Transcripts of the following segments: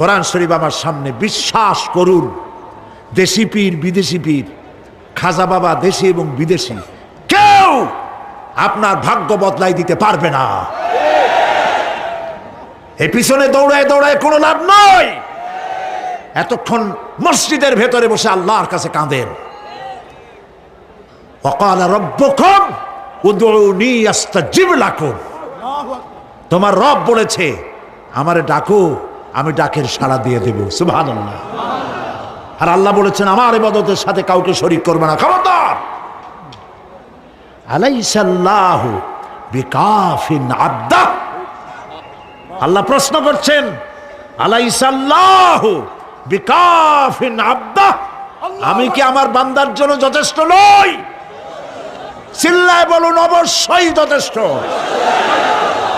কোরআন শরীফ আমার সামনে বিশ্বাস করুন। দেশি পীর, বিদেশি পীর, খাজা বাবা দেশি এবং বিদেশি, কেউ আপনার ভাগ্য বদলাই দিতে পারবে না। এই পিছনে দৌড়ায় দৌড়ায় কোনো লাভ নয়। এতক্ষণ মসজিদের ভেতরে বসে আল্লাহর কাছে কাঁদেন। অকাল লাকুম। তোমার রব বলেছে, আমারে ডাকো। আমি ডাকের সাড়া দিয়ে দেব, সুবহানাল্লাহ। আর আল্লাহ বলেছেন, আমার ইবাদতের সাথে কাউকে শরীক করবে না। খবরদার। আলাইসাল্লাহু বিকাফিন আব্দা। আল্লাহ প্রশ্ন করছেন, আলাইসাল্লাহু বিকাফিন আব্দা? আমি কি আমার বান্দার জন্য যথেষ্ট নই? চিল্লায় বলুন, অবশ্যই যথেষ্ট।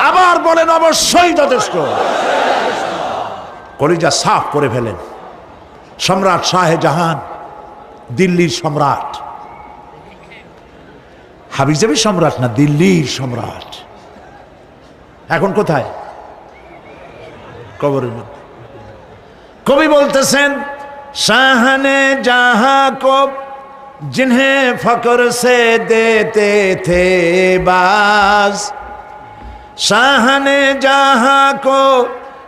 আবার বলেন, অবশ্যই যথেষ্ট। কলিজা সাফ করে ফেলেন সম্রাট শাহজাহান দিল্লির সম্রাট হাবিজাবি সম্রাট না দিল্লির সম্রাট এখন কোথায় কবরের মধ্যে কবি বলতেছেন শাহনে জাহা কো जिन्हें फकर से देते थे बाज शाहने जहां को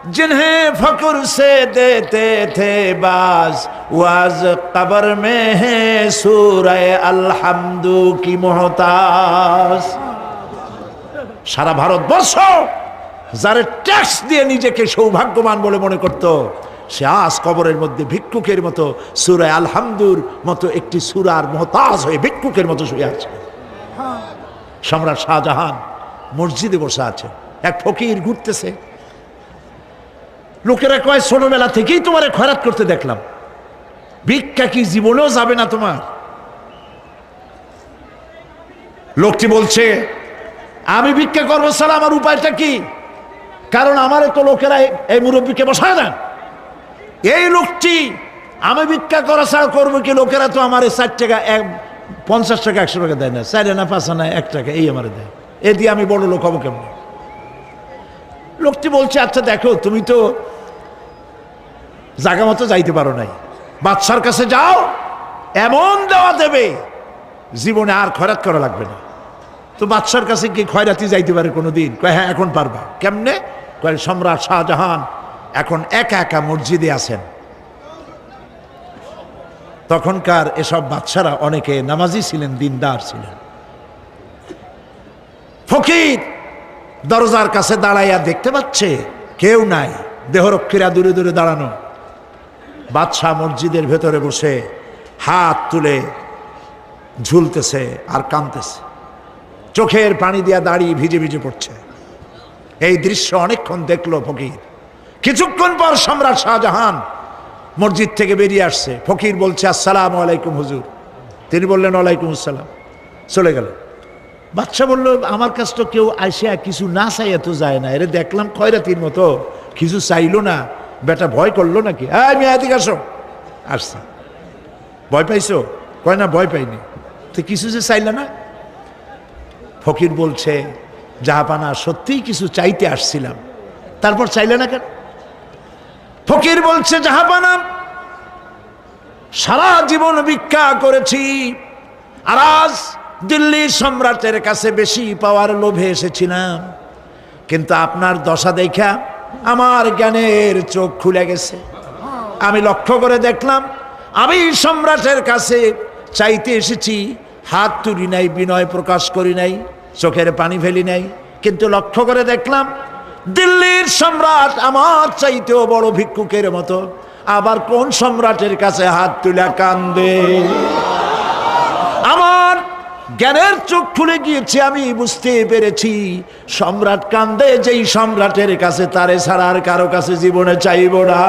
जिन्हें फकर से देते थे बाज वाज कबर में है सूरह अलहमदू की मोहताज সারা ভারতবর্ষ যারা ট্যাক্স দিয়ে নিজেকে সৌভাগ্যবান বলে মনে করত সে আজ কবরের মধ্যে ভিক্ষুকের মতো সুরায় আলহামদুর মতো একটি সুরার মহতাজ হয়ে ভিক্ষুকের মতো শুয়ে আছে সম্রাট শাহজাহান মসজিদে বসে আছে এক ফকির ঘুরতেছে লোকেরা কয়, ছোটবেলা থেকেই তোমারে খয়রাত করতে দেখলাম। ভিক্ষা কি জীবনেও যাবে না তোমার? লোকটি বলছে, আমি ভিক্ষা করব স্যার আমার উপায়টা কি? কারণ আমারে তো লোকেরা এই- মুরব্বীকে বসায় না। এই লোকটি, আমি ভিক্ষা করা ছাড়া করব কি? লোকেরা তো আমার ষাট টাকা, এক, পঞ্চাশ টাকা, একশো টাকা দেয় না। চার আনা পাঁচ আনা এক টাকা, এই আমার দেয়। এ দিয়ে আমি বড় লোক হব কেমন? লোকটি বলছে আচ্ছা দেখো, তুমি তো জায়গা মতো যাইতে পারো নাই। বাদশার কাছে যাও, এমন দেওয়া দেবে, জীবনে আর খয়রাত করা লাগবে না। তো বাদশার কাছে কি খয়রাতি যাইতে পারে কোনোদিন। কয় হ্যাঁ এখন পারবা। কেমনে? কয়, সম্রাট শাহজাহান এখন একা একা মসজিদে আছেন। তখনকার এসব বাচ্চারা অনেকে নামাজি ছিলেন, দিনদার ছিলেন। ফকির দরজার কাছে দাঁড়াইয়া দেখতে পাচ্ছে, কেউ নাই। দেহরক্ষীরা দূরে দূরে দাঁড়ানো। বাদশাহ মসজিদের ভেতরে বসে হাত তুলে ঝুলতেছে আর কাঁদতেছে। চোখের পানি দিয়া দাঁড়িয়ে ভিজে ভিজে পড়ছে। এই দৃশ্য অনেকক্ষণ দেখল ফকির। কিছুক্ষণ পর সম্রাট শাহজাহান মসজিদ থেকে বেরিয়ে আসছে। ফকির বলছে, আসসালাম আলাইকুম হুজুর। তিনি বললেন, ওয়ালাইকুম আসসালাম। চলে গেল। বাচ্চা বলল, আমার কাছ তো কেউ আসিয়া কিছু না চাইয়া তো যায় না। এরে দেখলাম খয়রাতির মতো। কিছু চাইলো না। বেটা ভয় করল নাকি? হ্যাঁ মেয়াদিক আসো। আসছে। ভয় পাইছো? কয় না, ভয় পাইনি। তো কিছু যে চাইলে না? ফকির বলছে জাহাপানা সত্যিই কিছু চাইতে আসছিলাম। তারপর চাইলে না কেন? ফকির বলছে জাহাপানা সারা জীবন ভিক্ষা করেছি। আর আজ দিল্লি সম্রাটের কাছে বেশি পাওয়ার লোভে এসেছিলাম। কিন্তু আপনার দশা দেখা আমার জ্ঞানের চোখ খুলে গেছে। আমি লক্ষ্য করে দেখলাম, আমি সম্রাটের কাছে চাইতে এসেছি, হাত তুলি নাই, বিনয় প্রকাশ করি নাই, চোখের পানি ফেলি নাই। কিন্তু লক্ষ্য করে দেখলাম, দিল্লির সম্রাট আমার চাইতেও বড় ভিক্ষুকের মতো। আবার কোন সম্রাটের কাছে হাত তুলে কান্দে? জ্ঞানের চোখ খুলে গিয়েছে, আমি বুঝতে পেরেছি। সম্রাট কান্দে, যেই সম্রাটের কাছে তারে সারার কারও কাছে জীবনে চাইব না।